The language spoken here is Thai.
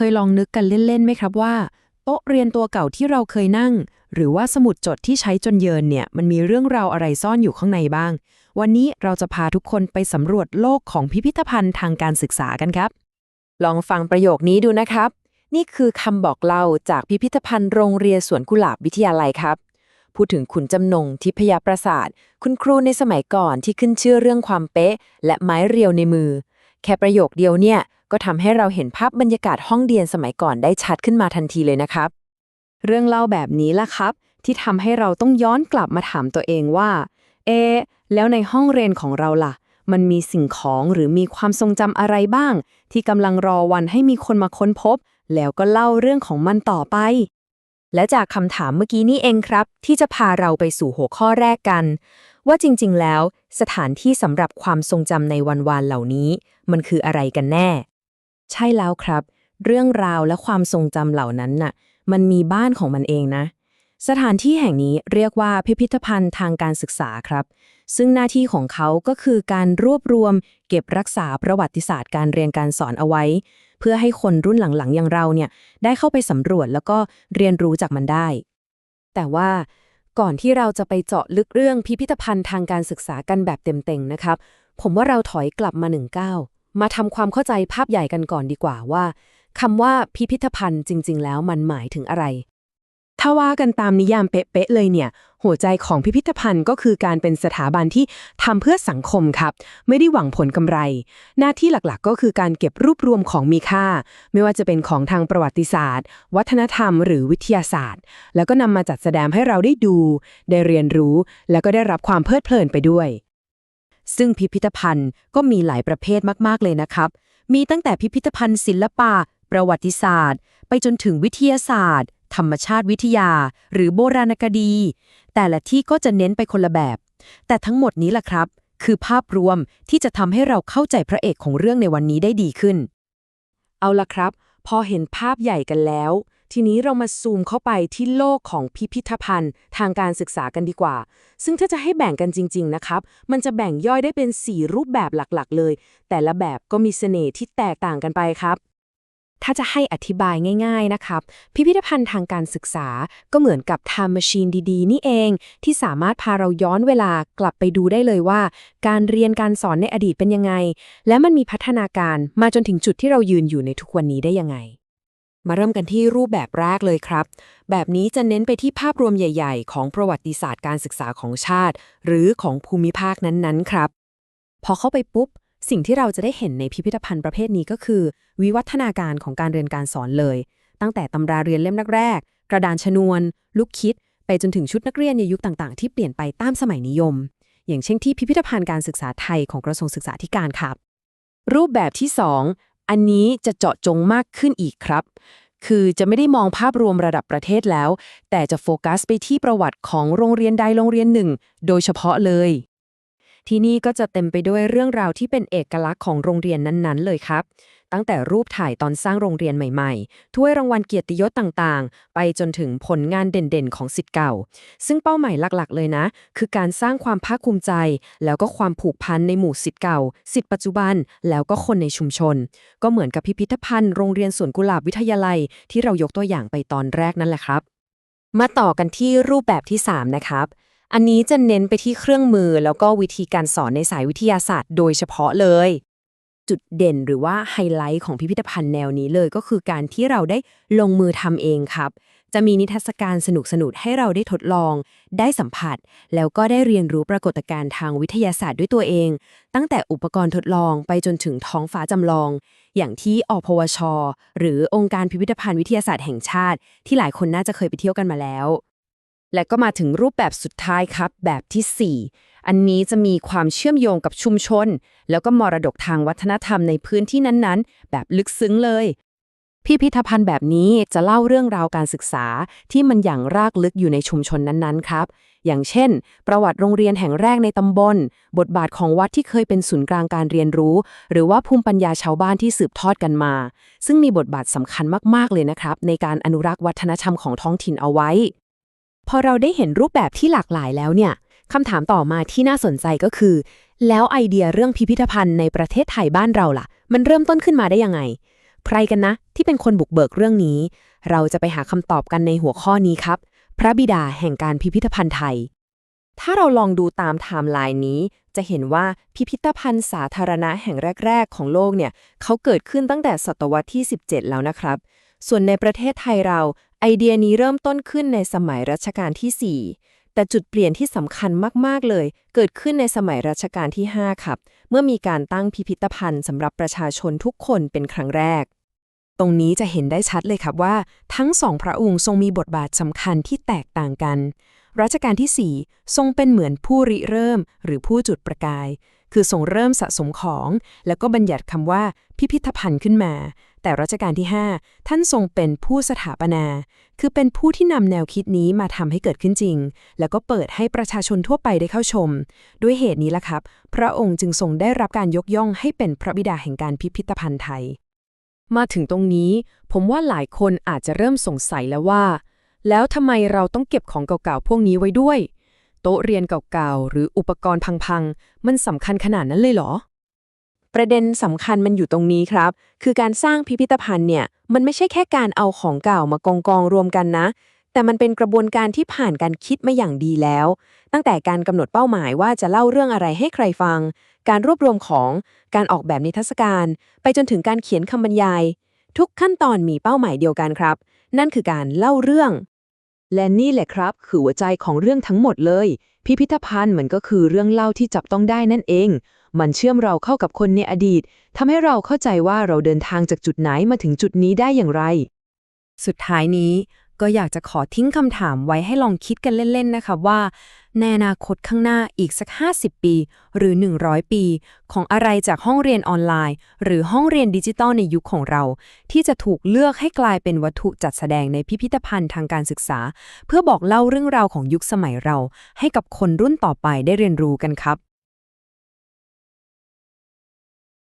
เคยลองนึกกันเล่นๆไหมครับว่า โต๊ะเรียนตัวเก่าที่เราเคยนั่ง หรือว่าสมุดจดที่ใช้จนเยินเนี่ย มันมีเรื่องราวอะไรซ่อนอยู่ข้างในบ้าง วันนี้เราจะพาทุกคนไปสำรวจโลกของพิพิธภัณฑ์ทางการศึกษากันครับ ลองฟังประโยคนี้ดูนะครับ นี่คือคำบอกเล่าจากพิพิธภัณฑ์โรงเรียนสวนกุหลาบวิทยาลัยครับพูดถึงขุนจำนงทิพยประสาท คุณครูในสมัยก่อนที่ขึ้นชื่อเรื่องความเป๊ะ และไม้เรียวในมือ แค่ประโยคเดียวเนี่ย ก็ทำให้เราเห็นภาพบรรยากาศห้องเรียนสมัยก่อนได้ชัดขึ้นมาทันทีเลยนะครับ เรื่องเล่าแบบนี้ล่ะครับ ที่ทำให้เราต้องย้อนกลับมาถามตัวเองว่า เอะแล้วในห้องเรียนของเราล่ะ มันมีสิ่งของหรือมีความทรงจำอะไรบ้าง ที่กำลังรอวันให้มีคนมาค้นพบ แล้วก็เล่าเรื่องของมันต่อไป และจากคำถามเมื่อกี้นี่เองครับ ที่จะพาเราไปสู่หัวข้อแรกกัน ว่าจริงๆ แล้ว สถานที่สำหรับความทรงจำในวันวานเหล่านี้ มันคืออะไรกันแน่ ใช่แล้วครับ เรื่องราวและความทรงจำเหล่านั้นน่ะ มันมีบ้านของมันเองนะ สถานที่แห่งนี้เรียกว่าพิพิธภัณฑ์ทางการศึกษาครับ ซึ่งหน้าที่ของเขาก็คือการรวบรวม เก็บรักษาประวัติศาสตร์การเรียนการสอนเอาไว้ เพื่อให้คนรุ่นหลังๆ อย่างเราเนี่ยได้เข้าไปสำรวจแล้วก็เรียนรู้จากมันได้ แต่ว่าก่อนที่เราจะไปเจาะลึกเรื่องพิพิธภัณฑ์ทางการศึกษากันแบบเต็มๆนะครับ ผมว่าเราถอยกลับมาหนึ่งก้าวมาทำความเข้าใจภาพใหญ่กันก่อนดีกว่าว่าคำว่าพิพิธภัณฑ์จริง ๆ แล้วมันหมายถึงอะไร ถ้าว่ากันตามนิยามเป๊ะๆเลยเนี่ย หัวใจของพิพิธภัณฑ์ก็คือการเป็นสถาบันที่ทำเพื่อสังคมครับ ไม่ได้หวังผลกำไร หน้าที่หลักๆ ก็คือการเก็บรวบรวมของมีค่า ไม่ว่าจะเป็นของทางประวัติศาสตร์ วัฒนธรรม หรือวิทยาศาสตร์ แล้วก็นำมาจัดแสดงให้เราได้ดู ได้เรียนรู้ แล้วก็ได้รับความเพลิดเพลินไปด้วย ซึ่งพิพิธภัณฑ์ก็มีหลายประเภทมากๆเลยนะครับ มีตั้งแต่พิพิธภัณฑ์ศิลปะ ประวัติศาสตร์ ไปจนถึงวิทยาศาสตร์ รรมชาติวิทยา หรือโบราณคดี แต่ละที่ก็จะเน้นไปคนละแบบ แต่ทั้งหมดนี้ล่ะครับ คือภาพรวมที่จะทำให้เราเข้าใจพระเอกของเรื่องในวันนี้ได้ดีขึ้น เอาล่ะครับ พอเห็นภาพใหญ่กันแล้ว ทีนี้เรามาซูมเข้าไปที่โลกของพิพิธภัณฑ์ ทางการศึกษากันดีกว่า ซึ่งถ้าจะให้แบ่งกันจริง ๆ นะครับ มันจะแบ่งย่อยได้เป็น 4 รูปแบบหลักๆ เลย แต่ละแบบก็มีเสน่ห์ที่แตกต่างกันไปครับ ถ้าจะให้อธิบายง่าย ๆนะครับ พิพิธภัณฑ์ทางการศึกษาก็เหมือนกับ time machine ดีๆ นี่เอง ที่สามารถพาเราย้อนเวลากลับไปดูได้เลยว่า การเรียนการสอนในอดีตเป็นยังไง และมันมีพัฒนาการมาจนถึงจุดที่เรายืนอยู่ในทุกวันนี้ได้ยังไง มาเริ่มกันที่รูปแบบแรกเลยครับ แบบนี้จะเน้นไปที่ภาพรวมใหญ่ ๆ ของประวัติศาสตร์การศึกษาของชาติ หรือของภูมิภาคนั้นๆ ครับ พอเข้าไปปุ๊บ สิ่งที่เราจะได้เห็นในพิพิธภัณฑ์ประเภทนี้ก็คือ วิวัฒนาการของการเรียนการสอนเลย ตั้งแต่ตำราเรียนเล่มแรกๆกระดานชนวน ลูกคิด ไปจนถึงชุดนักเรียนในยุคต่างๆ ที่เปลี่ยนไปตามสมัยนิยม อย่างเช่นที่พิพิธภัณฑ์การศึกษาไทยของกระทรวงศึกษาธิการครับ รูปแบบที่ 2 อันนี้จะเจาะจงมากขึ้นอีกครับ คือจะไม่ได้มองภาพรวมระดับประเทศแล้ว แต่จะโฟกัสไปที่ประวัติของโรงเรียนใดโรงเรียนหนึ่ง โดยเฉพาะเลย ที่นี่ก็จะเต็มไปด้วยเรื่องราวที่เป็นเอกลักษณ์ของโรงเรียนนั้นๆ เลยครับ ตั้งแต่รูปถ่ายตอนสร้างโรงเรียนใหม่ๆ ถ้วยรางวัลเกียรติยศต่างๆ ไปจนถึงผลงานเด่นๆ ของสิทธิ์เก่า ซึ่งเป้าหมายหลักๆ เลยนะ คือการสร้างความภาคภูมิใจ แล้วก็ความผูกพันในหมู่สิทธิ์เก่า สิทธิ์ปัจจุบัน แล้วก็คนในชุมชน ก็เหมือนกับพิพิธภัณฑ์โรงเรียนสวนกุหลาบวิทยาลัย ที่เรายกตัวอย่างไปตอนแรกนั่นแหละครับ มาต่อกันที่รูปแบบที่ 3 นะครับ อันนี้จะเน้นไปที่เครื่องมือแล้วก็วิธีการสอนในสายวิทยาศาสตร์โดยเฉพาะเลย จุดเด่นหรือว่าไฮไลท์ของพิพิธภัณฑ์แนวนี้เลยก็คือการที่เราได้ลงมือทำเองครับ จะมีนิทรรศการสนุกๆให้เราได้ทดลอง ได้สัมผัส แล้วก็ได้เรียนรู้ปรากฏการณ์ทางวิทยาศาสตร์ด้วยตัวเอง ตั้งแต่อุปกรณ์ทดลองไปจนถึงท้องฟ้าจำลอง อย่างที่อพวช หรือองค์การพิพิธภัณฑ์วิทยาศาสตร์แห่งชาติ ที่หลายคนน่าจะเคยไปเที่ยวกันมาแล้ว และก็มาถึงรูปแบบสุดท้ายครับแบบทีสี่ 4 อันนี้จะมีความเชื่อมโยงกับชุมชน แล้วก็มรดกทางวัฒนธรรมในพื้นที่นั้นๆ แบบลึกซึ้งเลยพิพิธภัณฑ์แบบนี้จะเล่าเรื่องราวการศึกษาที่มันอย่างรากลึกอยู่ในชุมชนนั้นๆ ครับ อย่างเช่น ประวัติโรงเรียนแห่งแรกในตำบล บทบาทของวัดที่เคยเป็นศูนย์กลางการเรียนรู้ หรือว่าภูมิปัญญาชาวบ้านที่สืบทอดกันมา ซึ่งมีบทบาทสำคัญมากๆเลยนะครับ ในการอนุรักษ์วัฒนธรรมของท้องถิ่นเอาไว้ พอเราได้เห็นรูปแบบที่หลากหลายแล้วเนี่ยคำถามต่อมาที่น่าสนใจก็คือ แล้วไอเดียเรื่องพิพิธภัณฑ์ในประเทศไทยบ้านเราล่ะ มันเริ่มต้นขึ้นมาได้ยังไง ใครกันนะ ที่เป็นคนบุกเบิกเรื่องนี้ เราจะไปหาคำตอบกันในหัวข้อนี้ครับ พระบิดาแห่งการพิพิธภัณฑ์ไทย ถ้าเราลองดูตามไทม์ไลน์นี้ จะเห็นว่าพิพิธภัณฑ์สาธารณะแห่งแรก ๆ ของโลกเนี่ยเขาเกิดขึ้นตั้งแต่ศตวรรษที่ 17 แล้วนะครับส่วนในประเทศไทยเรา ไอเดียนี้เริ่มต้นขึ้นในสมัยรัชกาลที่ 4 แต่จุดเปลี่ยนที่สำคัญมาก ๆ เลย เกิดขึ้นในสมัยรัชกาลที่ 5 ครับ เมื่อมีการตั้งพิพิธภัณฑ์สำหรับประชาชนทุกคนเป็นครั้งแรก ตรงนี้จะเห็นได้ชัดเลยครับว่า ทั้งสองพระองค์ทรงมีบทบาทสำคัญที่แตกต่างกัน รัชกาลที่ 4 ทรงเป็นเหมือนผู้ริเริ่ม หรือผู้จุดประกาย คือทรงเริ่มสะสมของ แล้วก็บัญญัติคำว่า พิพิธภัณฑ์ขึ้นมา แต่รัชกาลที่ 5 ท่านทรงเป็นผู้สถาปนา คือเป็นผู้ที่นำแนวคิดนี้มาทำให้เกิดขึ้นจริง แล้วก็เปิดให้ประชาชนทั่วไปได้เข้าชม ด้วยเหตุนี้ล่ะครับ พระองค์จึงทรงได้รับการยกย่องให้เป็นพระบิดาแห่งการพิพิธภัณฑ์ไทย มาถึงตรงนี้ ผมว่าหลายคนอาจจะเริ่มสงสัยแล้วว่า แล้วทำไมเราต้องเก็บของเก่าๆพวกนี้ไว้ด้วย โต๊ะเรียนเก่าๆหรืออุปกรณ์พังๆมันสำคัญขนาดนั้นเลยเหรอ ประเด็นสำคัญมันอยู่ตรงนี้ครับ คือการสร้างพิพิธภัณฑ์เนี่ย มันไม่ใช่แค่การเอาของเก่ามากองกองรวมกันนะ แต่มันเป็นกระบวนการที่ผ่านการคิดมาอย่างดีแล้ว ตั้งแต่การกำหนดเป้าหมายว่าจะเล่าเรื่องอะไรให้ใครฟัง การรวบรวมของ การออกแบบนิทรรศการ ไปจนถึงการเขียนคำบรรยาย ทุกขั้นตอนมีเป้าหมายเดียวกันครับ นั่นคือการเล่าเรื่อง และนี่แหละครับ คือหัวใจของเรื่องทั้งหมดเลย พิพิธภัณฑ์มันก็คือเรื่องเล่าที่จับต้องได้นั่นเอง มันเชื่อมเราเข้ากับคนในอดีตทำให้เราเข้าใจว่าเราเดินทางจากจุดไหนมาถึงจุดนี้ได้อย่างไร สุดท้ายนี้ก็อยากจะขอทิ้งคำถามไว้ให้ลองคิดกันเล่น ๆ นะคะว่า ในอนาคตข้างหน้าอีกสัก 50 ปี หรือ 100 ปี ของอะไรจากห้องเรียนออนไลน์ หรือห้องเรียนดิจิตอลในยุคของเรา ที่จะถูกเลือกให้กลายเป็นวัตถุจัดแสดงในพิพิธภัณฑ์ทางการศึกษา เพื่อบอกเล่าเรื่องราวของยุคสมัยเรา ให้กับคนรุ่นต่อไปได้เรียนรู้กันครับ